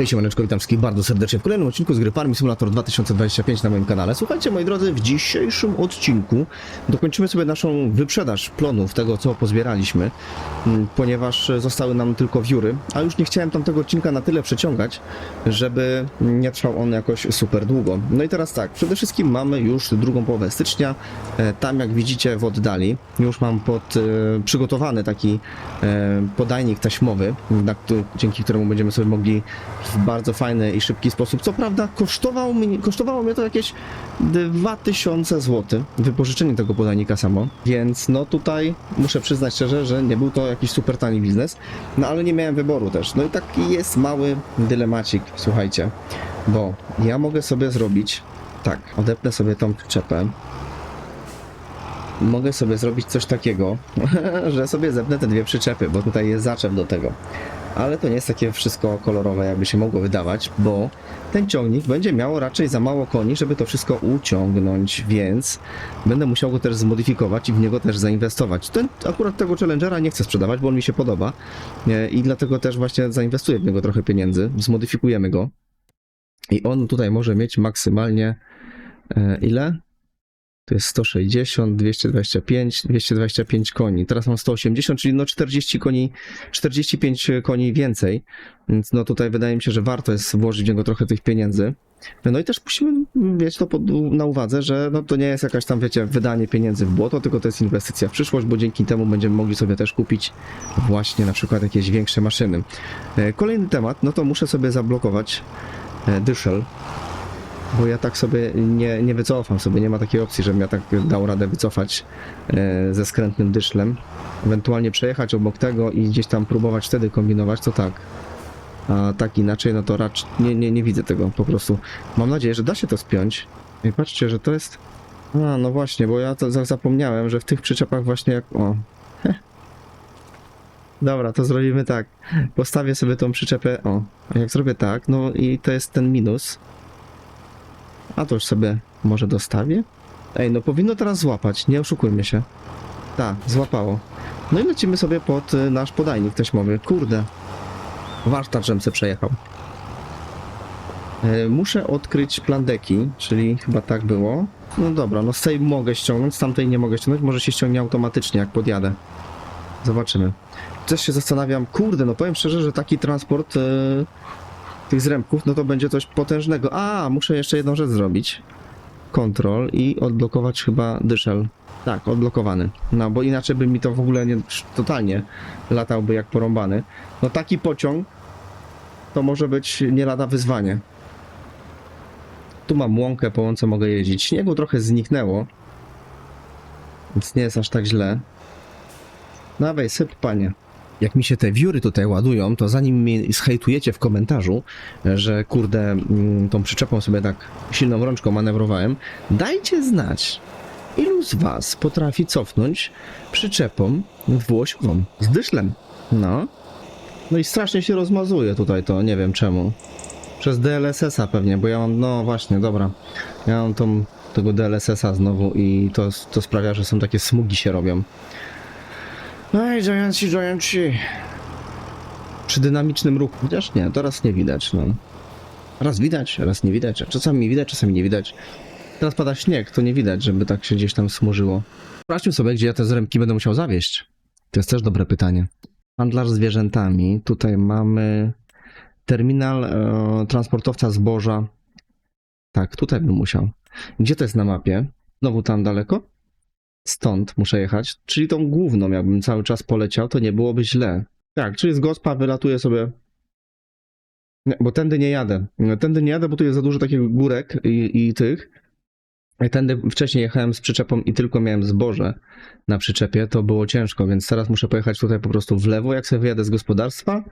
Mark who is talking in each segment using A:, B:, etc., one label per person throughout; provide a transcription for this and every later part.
A: Hej, siemaneczko, witam wszystkich bardzo serdecznie w kolejnym odcinku z gry Farming Simulator 2025 na moim kanale. Słuchajcie, moi drodzy, w dzisiejszym odcinku dokończymy sobie naszą wyprzedaż plonów, tego co pozbieraliśmy, mm, ponieważ zostały nam tylko wióry, a już nie chciałem tamtego odcinka na tyle przeciągać, żeby nie trwał on jakoś super długo. No i teraz tak, przede wszystkim mamy już drugą połowę stycznia, E, tam jak widzicie w oddali, już mam pod, e, przygotowany taki e, podajnik taśmowy, dzięki któremu będziemy sobie mogli w bardzo fajny i szybki sposób. Co prawda kosztowało, mnie, kosztowało mnie to jakieś 2000 zł, wypożyczenie tego podajnika samo, więc no tutaj muszę przyznać szczerze, że nie był to jakiś super tani biznes, no ale nie miałem wyboru też. No i taki jest mały dylemacik, słuchajcie, bo ja mogę sobie zrobić tak, odepnę sobie tą przyczepę, mogę sobie zrobić coś takiego, że sobie zepnę te dwie przyczepy, bo tutaj jest zaczep do tego. Ale to nie jest takie wszystko kolorowe, jakby się mogło wydawać, bo ten ciągnik będzie miał raczej za mało koni, żeby to wszystko uciągnąć, więc będę musiał go też zmodyfikować i w niego też zainwestować. Ten, akurat tego Challengera nie chcę sprzedawać, bo on mi się podoba e, i dlatego też właśnie zainwestuję w niego trochę pieniędzy, zmodyfikujemy go i on tutaj może mieć maksymalnie e, ile? To jest 160, 225, 225 koni. Teraz mam 180, czyli no 40 koni, 45 koni więcej. Więc no tutaj wydaje mi się, że warto jest włożyć w niego trochę tych pieniędzy. No i też musimy mieć to pod, na uwadze, że no to nie jest jakaś tam, wiecie, wydanie pieniędzy w błoto, tylko to jest inwestycja w przyszłość, bo dzięki temu będziemy mogli sobie też kupić właśnie na przykład jakieś większe maszyny. E, Kolejny temat, no to muszę sobie zablokować e, dyszel, bo ja tak sobie nie, nie wycofam sobie, nie ma takiej opcji, żebym ja tak dał radę wycofać e, ze skrętnym dyszlem. Ewentualnie przejechać obok tego i gdzieś tam próbować wtedy kombinować, to tak. A tak inaczej, no to raczej nie, nie, nie widzę tego po prostu. Mam nadzieję, że da się to spiąć. I patrzcie, że to jest... A, no właśnie, bo ja to za- zapomniałem, że w tych przyczepach właśnie jak... O. Dobra, to zrobimy tak. Postawię sobie tą przyczepę... O, jak zrobię tak, no i to jest ten minus. A to już sobie może dostawię? Ej, no powinno teraz złapać, nie oszukujmy się. Tak, złapało. No i lecimy sobie pod y, nasz podajnik taśmowy. Kurde. Warsztat, żem se przejechał. E, Muszę odkryć plandeki, czyli chyba tak było. No dobra, no z tej mogę ściągnąć, z tamtej nie mogę ściągnąć, może się ściągnie automatycznie, jak podjadę. Zobaczymy. Też się zastanawiam, kurde, no powiem szczerze, że taki transport e, tych zrębków, no to będzie coś potężnego. A, muszę jeszcze jedną rzecz zrobić. Kontrol i odblokować chyba dyszel. Tak, odblokowany. No, bo inaczej by mi to w ogóle nie, totalnie latałby jak porąbany. No taki pociąg to może być nie lada wyzwanie. Tu mam łąkę, po łące mogę jeździć. Śniegu trochę zniknęło, więc nie jest aż tak źle. Dawaj, syp, panie. Jak mi się te wióry tutaj ładują, to zanim mnie zhejtujecie w komentarzu, że kurde, mm, tą przyczepą sobie tak silną rączką manewrowałem, dajcie znać, ilu z was potrafi cofnąć przyczepą dwuosiową z dyszlem. No. No i strasznie się rozmazuje tutaj to, nie wiem czemu. Przez DLSS-a pewnie, bo ja mam, no właśnie, dobra. Ja mam tą, tego DLSS-a znowu i to, to sprawia, że są takie smugi się robią. Ej, giantsi, giantsi. Przy dynamicznym ruchu, chociaż nie, teraz nie widać, no. Raz widać, raz nie widać, czasami widać, czasami nie widać. Teraz pada śnieg, to nie widać, żeby tak się gdzieś tam smurzyło. Sprawdźmy sobie, gdzie ja te zrębki będę musiał zawieść. To jest też dobre pytanie. Handlarz zwierzętami. Tutaj mamy terminal e, transportowca zboża. Tak, tutaj bym musiał. Gdzie to jest na mapie? Znowu tam daleko? Stąd muszę jechać. Czyli tą główną, jakbym cały czas poleciał, to nie byłoby źle. Tak, czyli z gospa wylatuje sobie. Nie, bo tędy nie jadę. Tędy nie jadę, bo tu jest za dużo takich górek i, i tych. Tędy wcześniej jechałem z przyczepą i tylko miałem zboże na przyczepie, to było ciężko, więc teraz muszę pojechać tutaj po prostu w lewo, jak sobie wyjadę z gospodarstwa,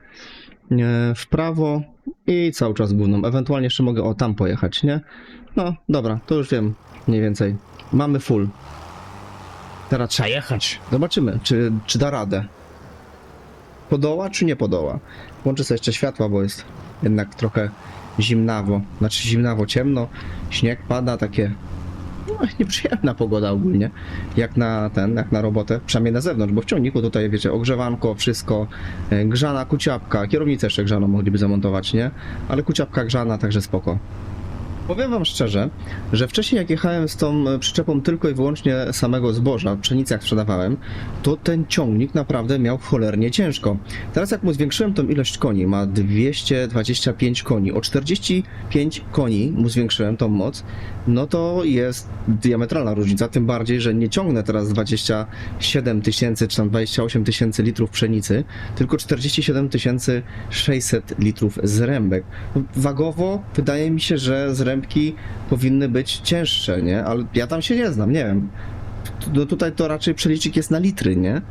A: e, w prawo i cały czas główną. Ewentualnie jeszcze mogę o tam pojechać, nie? No, dobra, to już wiem mniej więcej. Mamy full. Teraz trzeba jechać. Zobaczymy, czy, czy da radę. Podoła, czy nie podoła? Włączę sobie jeszcze światła, bo jest jednak trochę zimnawo. Znaczy zimnawo, ciemno. Śnieg pada, takie no, nieprzyjemna pogoda ogólnie, jak na ten, jak na robotę, przynajmniej na zewnątrz, bo w ciągniku tutaj, wiecie, ogrzewanko, wszystko, e, grzana kuciapka, kierownicę jeszcze grzaną mogliby zamontować, nie? Ale kuciapka grzana, także spoko. Powiem wam szczerze, że wcześniej jak jechałem z tą e, przyczepą tylko i wyłącznie samego zboża, pszenicy jak sprzedawałem, to ten ciągnik naprawdę miał cholernie ciężko. Teraz jak mu zwiększyłem tą ilość koni, ma 225 koni, o 45 koni mu zwiększyłem tą moc, no to jest diametralna różnica, tym bardziej, że nie ciągnę teraz 27 tysięcy czy tam 28 tysięcy litrów pszenicy, tylko 47 600 litrów zrębek. Wagowo wydaje mi się, że powinny być cięższe, nie? Ale ja tam się nie znam, nie wiem. No tutaj to raczej przelicznik jest na litry, nie?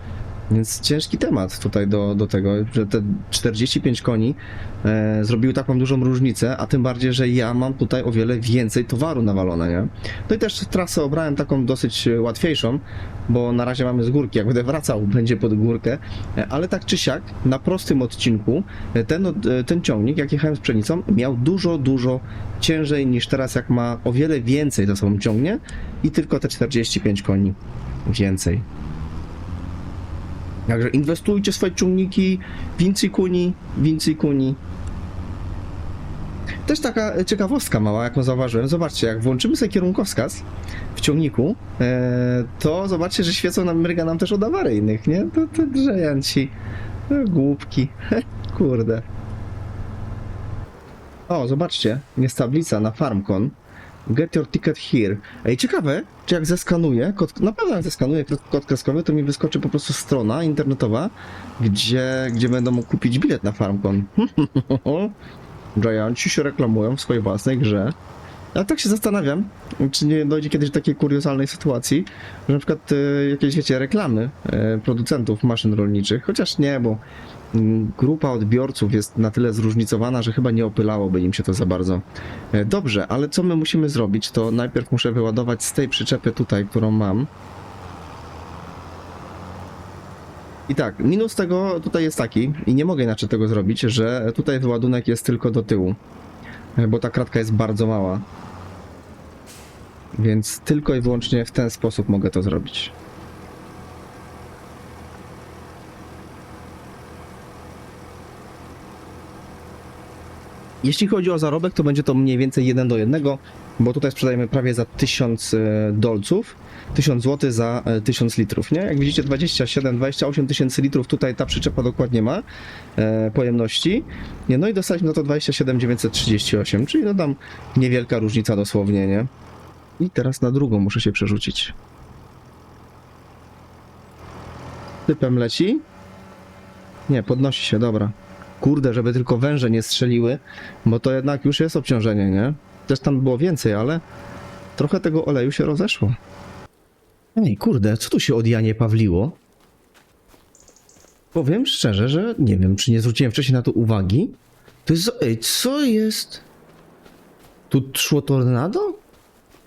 A: Więc ciężki temat tutaj do, do tego, że te 45 koni e, zrobiły taką dużą różnicę, a tym bardziej, że ja mam tutaj o wiele więcej towaru nawalone, nie? No i też trasę obrałem taką dosyć łatwiejszą, bo na razie mamy z górki, jak będę wracał, będzie pod górkę, e, ale tak czy siak, na prostym odcinku e, ten, e, ten ciągnik, jak jechałem z pszenicą, miał dużo, dużo ciężej niż teraz, jak ma o wiele więcej za sobą ciągnie i tylko te 45 koni więcej. Także inwestujcie swoje ciągniki, więcej kuni, więcej kuni. Też taka ciekawostka mała, jaką zauważyłem. Zobaczcie, jak włączymy sobie kierunkowskaz w ciągniku, e, to zobaczcie, że świecą nam, mryga nam też od awaryjnych, nie? To, to grzejanci. No, głupki. Kurde. O, zobaczcie, jest tablica na FarmCon. Get your ticket here. Ej, ciekawe, czy jak zeskanuję, kod, na pewno jak zeskanuję kod, kreskowy, to mi wyskoczy po prostu strona internetowa, gdzie, gdzie będę mógł kupić bilet na FarmCon. Giantsi się reklamują w swojej własnej grze. Ale tak się zastanawiam, czy nie dojdzie kiedyś do takiej kuriozalnej sytuacji, że na przykład e, jakieś, wiecie, reklamy e, producentów maszyn rolniczych, chociaż nie, bo mm, grupa odbiorców jest na tyle zróżnicowana, że chyba nie opylałoby im się to za bardzo. E, Dobrze, ale co my musimy zrobić, to najpierw muszę wyładować z tej przyczepy tutaj, którą mam. I tak, minus tego tutaj jest taki, i nie mogę inaczej tego zrobić, że tutaj wyładunek jest tylko do tyłu, bo ta kratka jest bardzo mała. Więc tylko i wyłącznie w ten sposób mogę to zrobić. Jeśli chodzi o zarobek, to będzie to mniej więcej 1 do 1, bo tutaj sprzedajemy prawie za 1000 e, dolców, 1000 zł za e, 1000 litrów, nie? Jak widzicie 27, 28 tysięcy litrów tutaj ta przyczepa dokładnie ma e, pojemności. No i dostaliśmy na to 27 938, czyli no tam niewielka różnica dosłownie, nie? I teraz na drugą muszę się przerzucić. Typem leci? Nie, podnosi się, dobra. Kurde, żeby tylko węże nie strzeliły, bo to jednak już jest obciążenie, nie? Też tam było więcej, ale trochę tego oleju się rozeszło. Ej, kurde, co tu się od Janie Pawliło? Powiem szczerze, że nie wiem, czy nie zwróciłem wcześniej na to uwagi. To jest... Ej, co jest? Tu szło tornado?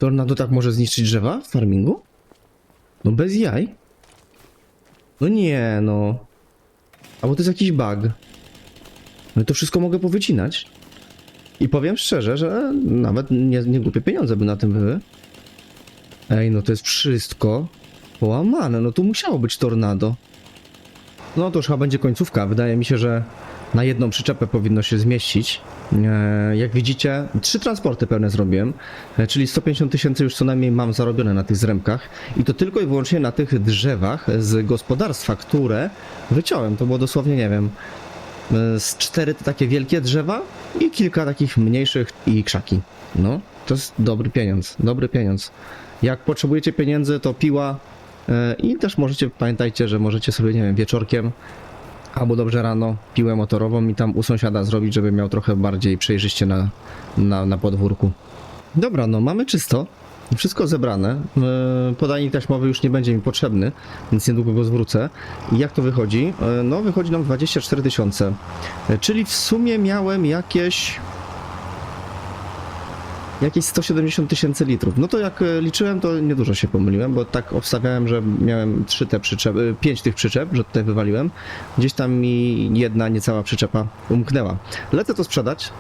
A: Tornado tak może zniszczyć drzewa w farmingu? No bez jaj. No nie, no. Albo to jest jakiś bug. No i to wszystko mogę powycinać. I powiem szczerze, że nawet nie, nie głupie pieniądze by na tym były. Ej, no to jest wszystko połamane. No tu musiało być tornado. No to już chyba będzie końcówka. Wydaje mi się, że na jedną przyczepę powinno się zmieścić. E, jak widzicie, trzy transporty pełne zrobiłem, e, czyli 150 tysięcy już co najmniej mam zarobione na tych zrębkach i to tylko i wyłącznie na tych drzewach z gospodarstwa, które wyciąłem. To było dosłownie, nie wiem, e, z cztery te takie wielkie drzewa i kilka takich mniejszych i krzaki. No, to jest dobry pieniądz, dobry pieniądz. Jak potrzebujecie pieniędzy, to piła i też możecie, pamiętajcie, że możecie sobie, nie wiem, wieczorkiem albo dobrze rano piłę motorową i tam u sąsiada zrobić, żeby miał trochę bardziej przejrzyście na, na, na podwórku. Dobra, no mamy czysto. Wszystko zebrane. Yy, Podajnik taśmowy już nie będzie mi potrzebny, więc niedługo go zwrócę. I jak to wychodzi? Yy, No, wychodzi nam 24 tysiące. Yy, Czyli w sumie miałem jakieś. Jakieś 170 tysięcy litrów. No to jak e, liczyłem, to niedużo się pomyliłem, bo tak obstawiałem, że miałem trzy te przyczepy, pięć tych przyczep, że tutaj wywaliłem. Gdzieś tam mi jedna niecała przyczepa umknęła. Lecę to sprzedać.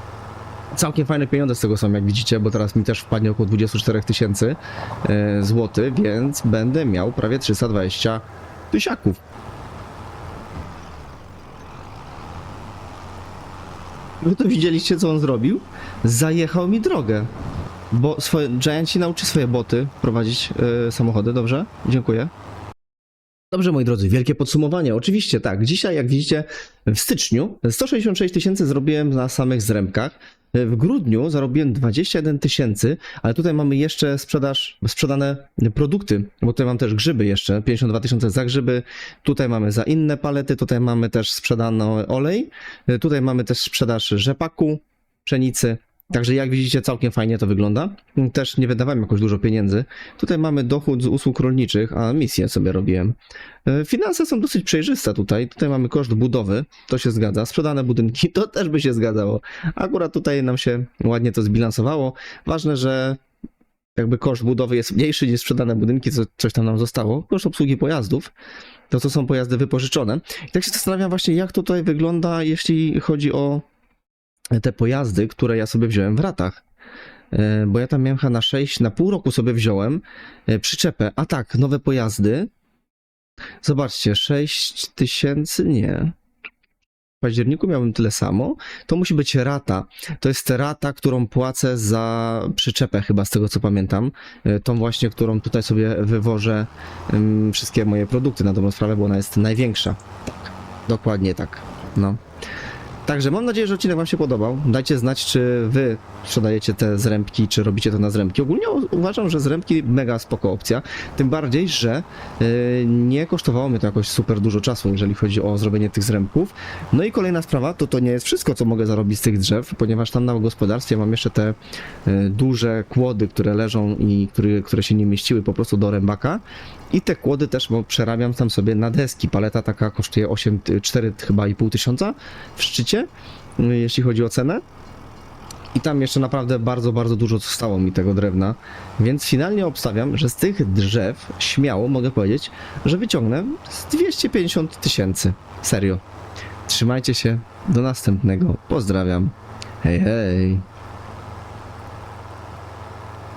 A: Całkiem fajne pieniądze z tego są, jak widzicie, bo teraz mi też wpadnie około 24 tysięcy e, złotych, więc będę miał prawie 320 tysiaków. To widzieliście, co on zrobił? Zajechał mi drogę. Bo swoje, Giant ci nauczy swoje boty prowadzić e, samochody, dobrze? Dziękuję. Dobrze, moi drodzy, wielkie podsumowanie. Oczywiście tak, dzisiaj, jak widzicie, w styczniu 166 tysięcy zrobiłem na samych zrębkach. W grudniu zarobiłem 21 tysięcy, ale tutaj mamy jeszcze sprzedaż, sprzedane produkty, bo tutaj mam też grzyby jeszcze, 52 tysiące za grzyby, tutaj mamy za inne palety, tutaj mamy też sprzedany olej, tutaj mamy też sprzedaż rzepaku, pszenicy, Także jak widzicie, całkiem fajnie to wygląda. Też nie wydawałem jakoś dużo pieniędzy. Tutaj mamy dochód z usług rolniczych, a misję sobie robiłem. E, Finanse są dosyć przejrzyste tutaj. Tutaj mamy koszt budowy, to się zgadza. Sprzedane budynki, to też by się zgadzało. Akurat tutaj nam się ładnie to zbilansowało. Ważne, że jakby koszt budowy jest mniejszy niż sprzedane budynki, co coś tam nam zostało. Koszt obsługi pojazdów, to co są pojazdy wypożyczone. I tak się zastanawiam właśnie, jak tutaj wygląda, jeśli chodzi o te pojazdy, które ja sobie wziąłem w ratach. E, Bo ja tam miałem chyba na 6, na pół roku sobie wziąłem e, przyczepę. A tak, nowe pojazdy. Zobaczcie, 6 tysięcy, nie. W październiku miałbym tyle samo. To musi być rata. To jest rata, którą płacę za przyczepę, chyba z tego co pamiętam. E, Tą właśnie, którą tutaj sobie wywożę wszystkie moje produkty na dobrą sprawę, bo ona jest największa. Dokładnie tak. No. Także mam nadzieję, że odcinek Wam się podobał. Dajcie znać, czy Wy sprzedajecie te zrębki, czy robicie to na zrębki. Ogólnie uważam, że zrębki mega spoko opcja. Tym bardziej, że yy, nie kosztowało mnie to jakoś super dużo czasu, jeżeli chodzi o zrobienie tych zrębków. No i kolejna sprawa, to to nie jest wszystko, co mogę zarobić z tych drzew, ponieważ tam na gospodarstwie mam jeszcze te yy, duże kłody, które leżą i które, które się nie mieściły po prostu do rębaka. I te kłody też przerabiam tam sobie na deski. Paleta taka kosztuje 8, ty- 4 chyba i pół tysiąca w szczycie, y, jeśli chodzi o cenę. I tam jeszcze naprawdę bardzo, bardzo dużo zostało mi tego drewna, więc finalnie obstawiam, że z tych drzew śmiało mogę powiedzieć, że wyciągnę z 250 tysięcy. Serio. Trzymajcie się, do następnego. Pozdrawiam. Hej, hej.